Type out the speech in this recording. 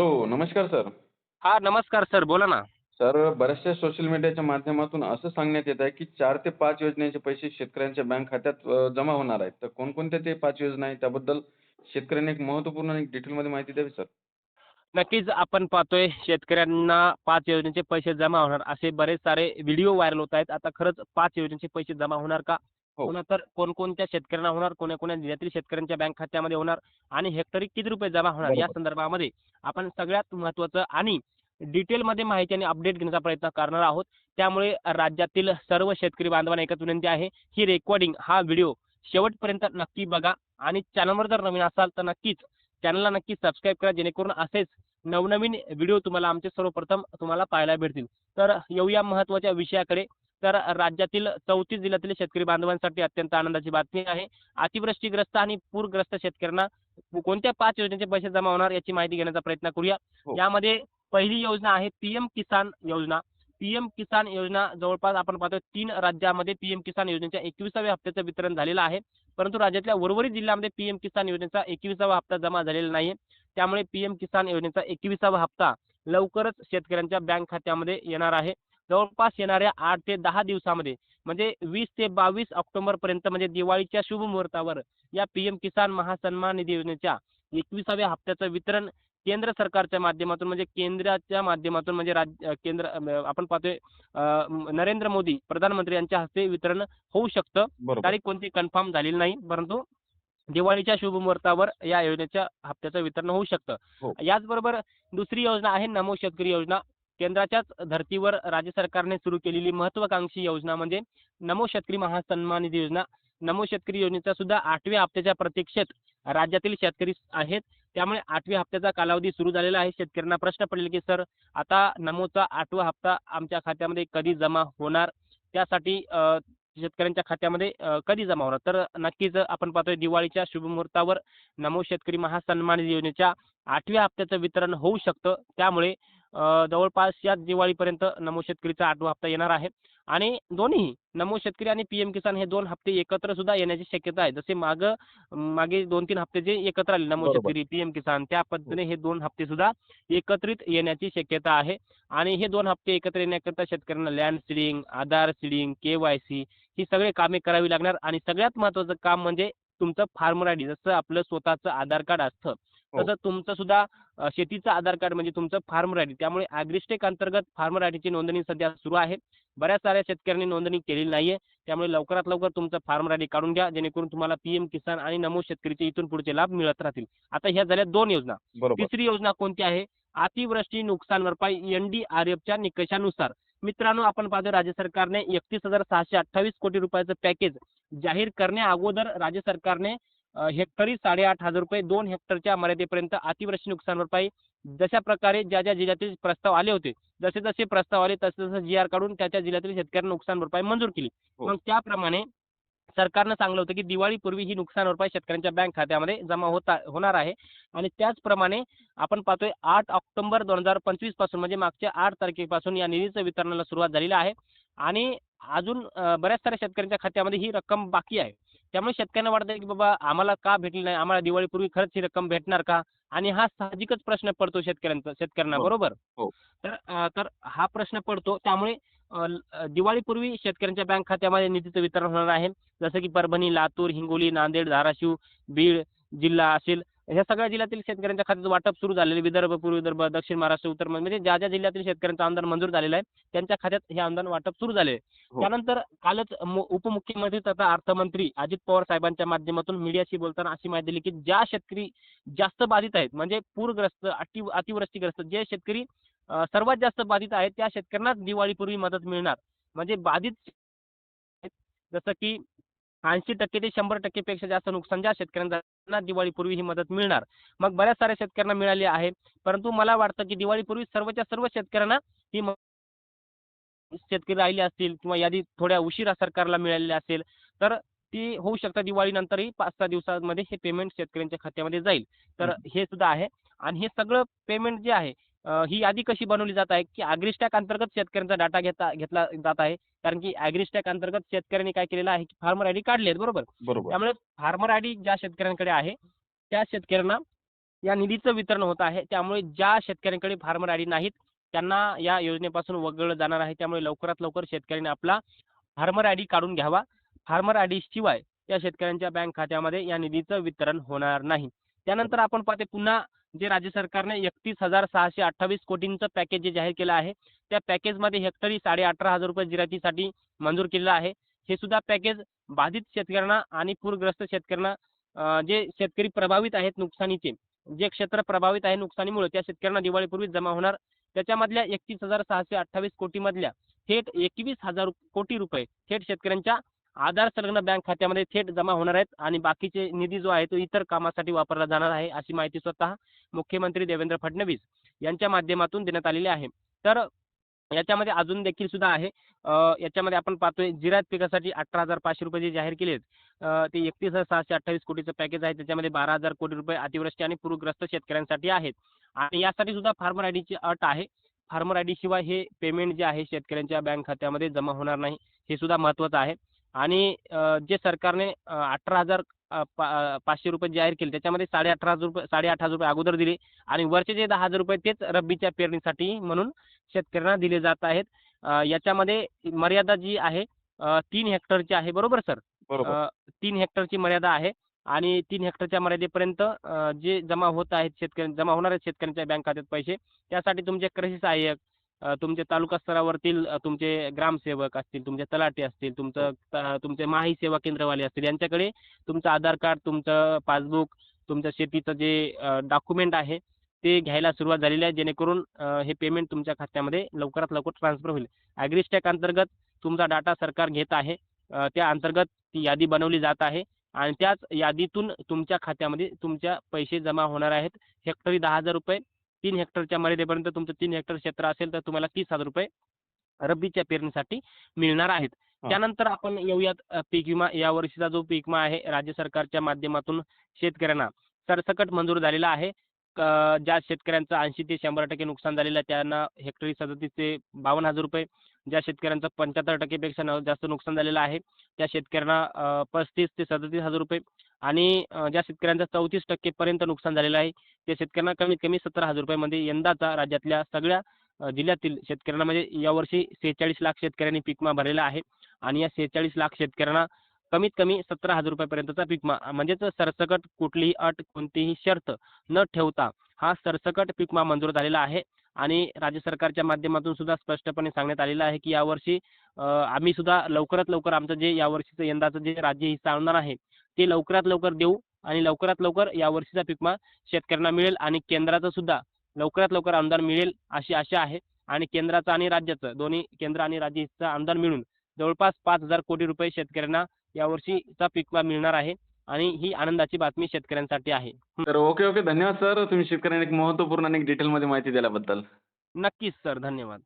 Hello नमस्कार sir. हा नमस्कार सर बोला ना. सर बऱ्याचशा सोशल मीडियाच्या माध्यमातून असं सांगण्यात येत आहे की चार ते पाच योजनेचे पैसे शेतकऱ्यांच्या बँक खात्यात अ, जमा होणार आहेत. तर कोणकोणत्या ते पाच योजना आहेत? त्याबद्दल शेतकऱ्यांनी एक महत्त्वपूर्ण एक डिटेलमध्ये माहिती द्यावी सर. नक्कीच आपण पाहतोय शेतकऱ्यांना पाच योजनेचे पैसे जमा होणार. असे बरेच सारे व्हिडिओ व्हायरल होत आहेत. आता खरंच पाच योजनेचे पैसे जमा होणार का? हो. पुन्हा तर कोणकोणत्या शेतकऱ्यांना होणार कोण्या कोण्या जिल्ह्यातील शेतकऱ्यांच्या बँक खात्यामध्ये होणार आणि हेक्टरी किती रुपये जमा होणार या बरोबर. संदर्भामध्ये आपण सगळ्यात महत्त्वाचं आणि डिटेलमध्ये माहिती आणि अपडेट घेण्याचा प्रयत्न करणार आहोत त्यामुळे राज्यातील सर्व शेतकरी बांधवांना एकच विनंती आहे ही रेकॉर्डिंग हा व्हिडिओ शेवटपर्यंत नक्की बघा आणि चॅनलवर जर नवीन असाल तर नक्कीच चॅनलला नक्की सबस्क्राईब करा जेणेकरून असेच नवनवीन व्हिडिओ तुम्हाला आमचे सर्वप्रथम तुम्हाला पाहायला भेटतील तर येऊया महत्त्वाच्या विषयाकडे तर राज्यातील चौतीस जिल्ह्यातील शेतकरी बांधवांसाठी अत्यंत आनंदाची बातमी आहे. अतिवृष्टीग्रस्त आणि पूरग्रस्त शेतकऱ्यांना कोणत्या पाच योजनेचे पैसे जमा होणार याची माहिती घेण्याचा प्रयत्न करूया. हो. यामध्ये पहिली योजना आहे पीएम किसान योजना. पीएम किसान योजना जवळपास आपण पाहतो तीन राज्यामध्ये पीएम किसान योजनेच्या एकविसाव्या हप्त्याचं वितरण झालेलं आहे. परंतु राज्यातल्या उर्वरित जिल्ह्यामध्ये पीएम किसान योजनेचा एकविसावा हप्ता जमा झालेला नाही त्यामुळे पीएम किसान योजनेचा एकविसावा हप्ता लवकरच शेतकऱ्यांच्या बँक खात्यामध्ये येणार आहे. जवळपास येणाऱ्या आठ ते दहा दिवसामध्ये म्हणजे वीस ते बावीस ऑक्टोबर पर्यंत म्हणजे दिवाळीच्या शुभ मुहूर्तावर या पीएम किसान महासन्मान निधी योजनेच्या एकविसाव्या हप्त्याचं वितरण केंद्र सरकारच्या माध्यमातून म्हणजे केंद्राच्या माध्यमातून म्हणजे राज्य केंद्र आपण पाहतोय नरेंद्र मोदी प्रधानमंत्री यांच्या हस्ते वितरण होऊ शकतं. तारीख कोणती कन्फर्म झालेली नाही परंतु दिवाळीच्या शुभ मुहूर्तावर या योजनेच्या हप्त्याचं वितरण होऊ हो. शकतं याचबरोबर दुसरी योजना आहे नमो शेतकरी योजना. केंद्राच्याच धर्तीवर राज्य सरकारने सुरू केलेली महत्वाकांक्षी योजना म्हणजे नमो शेतकरी महासन्मान निधी योजना. नमो शेतकरी योजनेचा सुद्धा आठव्या हप्त्याच्या प्रतीक्षेत राज्यातील शेतकरी आहेत. त्यामुळे आठव्या हप्त्याचा कालावधी सुरू झालेला आहे. शेतकऱ्यांना प्रश्न पडले की सर आता नमोचा आठवा हप्ता आमच्या खात्यामध्ये कधी जमा होणार? त्यासाठी शेतकऱ्यांच्या खात्यामध्ये कधी जमा होणार? तर नक्कीच आपण पाहतोय दिवाळीच्या शुभ मुहूर्तावर नमो शेतकरी महासन्मान निधी योजनेच्या आठव्या हप्त्याचं वितरण होऊ शकतं. त्यामुळे जवळपास या दिवाळीपर्यंत नमो शेतकरीचा आठवा हप्ता येणार आहे. आणि दोन्ही नमो शेतकरी आणि पीएम किसान हे दोन हप्ते एकत्र सुद्धा येण्याची शक्यता आहे. जसे माग मागे दोन तीन हप्ते जे एकत्र आले नमो. शेतकरी पीएम किसान त्या पद्धतीने हे दोन हप्ते सुद्धा एकत्रित येण्याची शक्यता आहे. आणि हे दोन हप्ते एकत्र येण्याकरता शेतकऱ्यांना land seeding Aadhaar seeding K Y C ही सगळे कामे करावी लागणार. आणि सगळ्यात महत्त्वाचं काम म्हणजे तुमचं फार्मर आय डी जसं आपलं स्वतःचं आधार कार्ड असतं. हो. तसं तुमचं सुद्धा शेतीचं आधार कार्ड म्हणजे तुमचं फार्मर आय डी त्यामुळे ॲग्रिस्टेक अंतर्गत फार्मर आय डीची नोंदणी सध्या सुरू आहे. बऱ्याच साऱ्या शेतकऱ्यांनी नोंदणी केलेली नाहीये. त्यामुळे लवकरात लवकर तुमचं फार्मर आय डी काढून घ्या जेणेकरून तुम्हाला पीएम किसान आणि नमो शेतकरीचे इथून पुढचे लाभ मिळत राहतील. आता ह्या झाल्या दोन योजना. तिसरी योजना कोणती आहे? अतिवृष्टी नुकसान भरपाई एनडीआरएफच्या निकषानुसार. मित्रांनो आपण पाहतो राज्य सरकारने एकतीस हजार सहाशे अठ्ठावीस कोटी रुपयाचं पॅकेज जाहीर करण्या अगोदर राज्य सरकारने हेक्टरी साडेआठ हजार रुपये दोन हेक्टरच्या मर्यादेपर्यंत अतिवृष्टी नुकसान भरपाई जशा प्रकारे ज्या ज्या जिल्ह्यातील प्रस्ताव आले होते जसे जसे प्रस्ताव आले तसे तसे जी आर काढून त्या त्या जिल्ह्यातील शेतकऱ्यांना नुकसान भरपाई मंजूर केली. हो. मग त्याप्रमाणे सरकारनं सांगलं होतं की दिवाळीपूर्वी ही नुकसान भरपाई शेतकऱ्यांच्या बँक खात्यामध्ये जमा होता होणार आहे. आणि त्याचप्रमाणे आपण पाहतोय आठ ऑक्टोबर दोन हजार पंचवीसपासून म्हणजे मागच्या आठ तारखेपासून या निधीचं वितरणाला सुरुवात झालेली आहे. आणि अजून बऱ्याच साऱ्या शेतकऱ्यांच्या खात्यामध्ये ही रक्कम बाकी आहे. त्यामुळे शेतकऱ्यांना वाटतं की बाबा आम्हाला का भेटली नाही? आम्हाला दिवाळीपूर्वी खरंच ही रक्कम भेटणार का? आणि हा साहजिकच प्रश्न पडतो शेतकऱ्यांचा शेतकऱ्यांना हो. बरोबर? हो. तर तर हा प्रश्न पडतो. त्यामुळे दिवाळीपूर्वी शेतकऱ्यांच्या बँक खात्यामध्ये निधीचं वितरण होणार आहे. जसं की परभणी लातूर हिंगोली नांदेड धाराशिव बीड जिल्हा असेल ह्या सगळ्या जिल्ह्यातील शेतकऱ्यांच्या खात्याचं वाटप सुरू झालेलं विदर्भ पूर्व विदर्भ दक्षिण महाराष्ट्र उत्तर म्हणजे ज्या ज्या जिल्ह्यातील शेतकऱ्यांचं अनुदान मंजूर झालेलं आहे त्यांच्या खात्यात हे अनुदान वाटप सुरू झाले हो. त्यानंतर कालच उपमुख्यमंत्री तथा अर्थमंत्री अजित पवार साहेबांच्या माध्यमातून मीडियाशी बोलताना अशी माहिती दिली की ज्या शेतकरी जास्त बाधित आहेत म्हणजे पूरग्रस्त अति अतिवृष्टीग्रस्त जे शेतकरी सर्वात जास्त बाधित आहेत त्या शेतकऱ्यांनाच दिवाळीपूर्वी मदत मिळणार. म्हणजे बाधित जसं की ऐंशी टक्के ते शंभर टक्केपेक्षा जास्त नुकसान ज्या शेतकऱ्यांना दिवाळीपूर्वी ही मदत मिळणार. मग बऱ्याच साऱ्या शेतकऱ्यांना मिळाली आहे. परंतु मला वाटतं की दिवाळीपूर्वी सर्वच्या सर्व शेतकऱ्यांना ही शेतकरी राहिले असतील किंवा यादी थोड्या उशिरा सरकारला मिळालेली असेल तर ती होऊ शकतं दिवाळीनंतरही पाच सहा दिवसामध्ये हे पेमेंट शेतकऱ्यांच्या खात्यामध्ये जाईल. तर हे सुद्धा आहे. आणि हे सगळं पेमेंट जे आहे ही यादी कशी बनवली जात आहे की अग्रिस्टॅक अंतर्गत शेतकऱ्यांचा डाटा घेता घेतला जात आहे. कारण की अग्रिस्टॅक अंतर्गत शेतकऱ्यांनी काय केलेलं आहे की फार्मर आय डी काढले आहेत बरोबर. त्यामुळे फार्मर आय डी ज्या शेतकऱ्यांकडे आहे त्या शेतकऱ्यांना या निधीचं वितरण होत आहे. त्यामुळे ज्या शेतकऱ्यांकडे फार्मर आयडी नाहीत त्यांना या योजनेपासून वगळलं जाणार आहे. त्यामुळे लवकरात लवकर शेतकऱ्यांनी आपला फार्मर आयडी काढून घ्यावा. फार्मर आयडी शिवाय या शेतकऱ्यांच्या बँक खात्यामध्ये या निधीचं वितरण होणार नाही. त्यानंतर आपण पाहते पुन्हा जे राज्य सरकारने एकतीस हजार सहाशे अठ्ठावीस कोटींचं पॅकेज जे जाहीर केलं आहे त्या पॅकेजमध्ये हेक्टरी साडे अठरा हजार रुपये जिरातीसाठी मंजूर केलेलं आहे. हे सुद्धा पॅकेज बाधित शेतकऱ्यांना आणि पूरग्रस्त शेतकऱ्यांना जे शेतकरी प्रभावित आहेत नुकसानीचे जे क्षेत्र प्रभावित आहे नुकसानीमुळे त्या शेतकऱ्यांना दिवाळीपूर्वी जमा होणार. त्याच्यामधल्या एकतीस हजार सहाशे अठ्ठावीस कोटीमधल्या थेट एकवीस हजार कोटी रुपये थेट शेतकऱ्यांच्या आधार संलग्न बँक खात्यामध्ये थेट जमा होणार आहेत आणि बाकीचे निधी जो आहे तो इतर कामासाठी वापरला जाणार आहे अशी माहिती स्वतः मुख्यमंत्री देवेंद्र फडणवीस यांच्या माध्यमातून देण्यात आलेली आहे. तर याच्यामध्ये अजून देखील सुद्धा आहे याच्यामध्ये आपण पाहतोय जिरायत पिकासाठी अठरा हजार पाचशे रुपये जे जाहीर केले आहेत, ते एकतीस हजार सहाशे अठ्ठावीस कोटीचं पॅकेज आहे त्याच्यामध्ये बारा हजार कोटी रुपये अतिवृष्टी आणि पूरग्रस्त शेतकऱ्यांसाठी आहेत. आणि यासाठी सुद्धा फार्मर आयडीची अट आहे. फार्मर आयडी शिवाय हे पेमेंट जे आहे शेतकऱ्यांच्या बँक खात्यामध्ये जमा होणार नाही हे सुद्धा महत्त्वाचं आहे. आणि जे सरकारने अठरा हजार पाचशे रुपये जाहीर केले त्याच्यामध्ये साडे अठरा हजार रुपये साडे आठ हजार रुपये अगोदर दिले आणि वरचे जे दहा हजार रुपये तेच रब्बीच्या पेरणीसाठी म्हणून शेतकऱ्यांना दिले जात आहेत. याच्यामध्ये मर्यादा जी आहे तीन हेक्टरची आहे बरोबर सर? बरोबर. तीन हेक्टरची मर्यादा आहे आणि तीन हेक्टरच्या मर्यादेपर्यंत जे जमा होत आहेत शेतकऱ्यां जमा होणार आहेत शेतकऱ्यांच्या बँक खात्यात पैसे त्यासाठी तुमचे कृषी सहाय्यक तुमचे तालुका स्तरावरतील तुमचे ग्रामसेवक असतील तुमचे तलाठी असतील तुमचं त- तुमचे माही सेवा केंद्रवाले असतील यांच्याकडे तुमचं आधार कार्ड तुमचं पासबुक तुमच्या शेतीचं जे डॉक्युमेंट आहे ते घ्यायला सुरुवात झालेली आहे जेणेकरून हे पेमेंट तुमच्या खात्यामध्ये लवकरात लवकर ट्रान्सफर होईल. ॲग्रिस्टॅक अंतर्गत तुमचा डाटा सरकार घेत आहे त्या अंतर्गत ती यादी बनवली जात आहे आणि त्याच यादीतून तुमच्या खात्यामध्ये तुमच्या पैसे जमा होणार आहेत. हेक्टरी दहा हजार रुपये तीन हेक्टरच्या मर्यादेपर्यंत तुमचं तीन हेक्टर क्षेत्र असेल तर तुम्हाला तीस हजार रुपये रब्बीच्या पेरणीसाठी मिळणार आहेत. त्यानंतर आपण येऊयात पीक विमा. या वर्षीचा जो पीक विमा आहे राज्य सरकारच्या माध्यमातून शेतकऱ्यांना सरसकट मंजूर झालेला आहे. ज्या शेतकऱ्यांचं ऐंशी ते शंभर टक्के नुकसान झालेलं आहे त्यांना हेक्टरी सदतीस ते बावन्न हजार रुपये. ज्या शेतकऱ्यांचं पंच्याहत्तर टक्केपेक्षा जास्त नुकसान झालेलं आहे त्या शेतकऱ्यांना पस्तीस ते सदतीस हजार रुपये आणि ज्या शेतकऱ्यांचं चौतीस टक्केपर्यंत नुकसान झालेलं आहे त्या शेतकऱ्यांना कमीत कमी सत्तर हजार रुपयामध्ये यंदाचा राज्यातल्या सगळ्या जिल्ह्यातील शेतकऱ्यांना म्हणजे यावर्षी सेहेचाळीस लाख शेतकऱ्यांनी पिकमा भरलेला आहे आणि या सेहेचाळीस लाख शेतकऱ्यांना कमीत कमी सतरा हजार रुपयापर्यंतचा पिकमा म्हणजेच सरसकट कुठलीही अट कोणतीही शर्त न ठेवता हा सरसकट पिकमा मंजूर झालेला आहे आणि राज्य सरकारच्या माध्यमातून सुद्धा स्पष्टपणे सांगण्यात आलेलं आहे की यावर्षी आम्ही सुद्धा लवकरात लवकर आमचं जे यावर्षीचं यंदाचं जे राज्य हिस्सा आणणार आहे ते लवकरात लवकर देऊ आणि लवकरात लवकर यावर्षीचा पीक विमा शेतकऱ्यांना मिळेल आणि केंद्राचं सुद्धा लवकरात लवकर अनुदान मिळेल अशी आशा आहे. आणि केंद्राचं आणि राज्याचं दोन्ही केंद्र आणि राज्य हिस्सा अनुदान मिळून जवळपास पाच हजार कोटी रुपये शेतकऱ्यांना यावर्षीचा पीक विमा मिळणार आहे आणि ही आनंदाची बातमी शेतकऱ्यांसाठी आहे. तर ओके ओके. धन्यवाद सर. तुम्ही शेतकऱ्यांना एक महत्त्वपूर्ण आणि डिटेलमध्ये माहिती दिल्याबद्दल. नक्कीच सर. धन्यवाद.